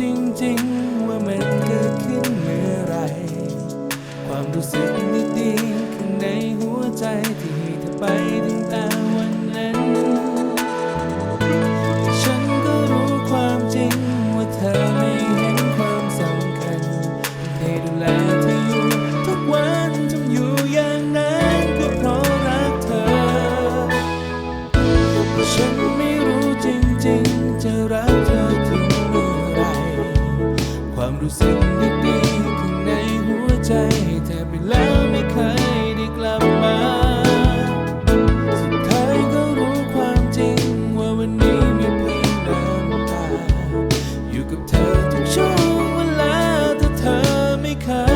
จริงๆ ว่ามันเกิดขึ้นเมื่อไร ความรู้สึกดีๆข้างในหัวใจที่ให้เธอไปถึง ความรู้สึกดีๆข้างในหัวใจแทบไปแล้วไม่เคยได้กลับมา สุดท้ายก็รู้ความจริงว่าวันนี้มีเพียงน้ำตาอยู่กับเธอทุกช่วงเวลาแต่เธอไม่เคย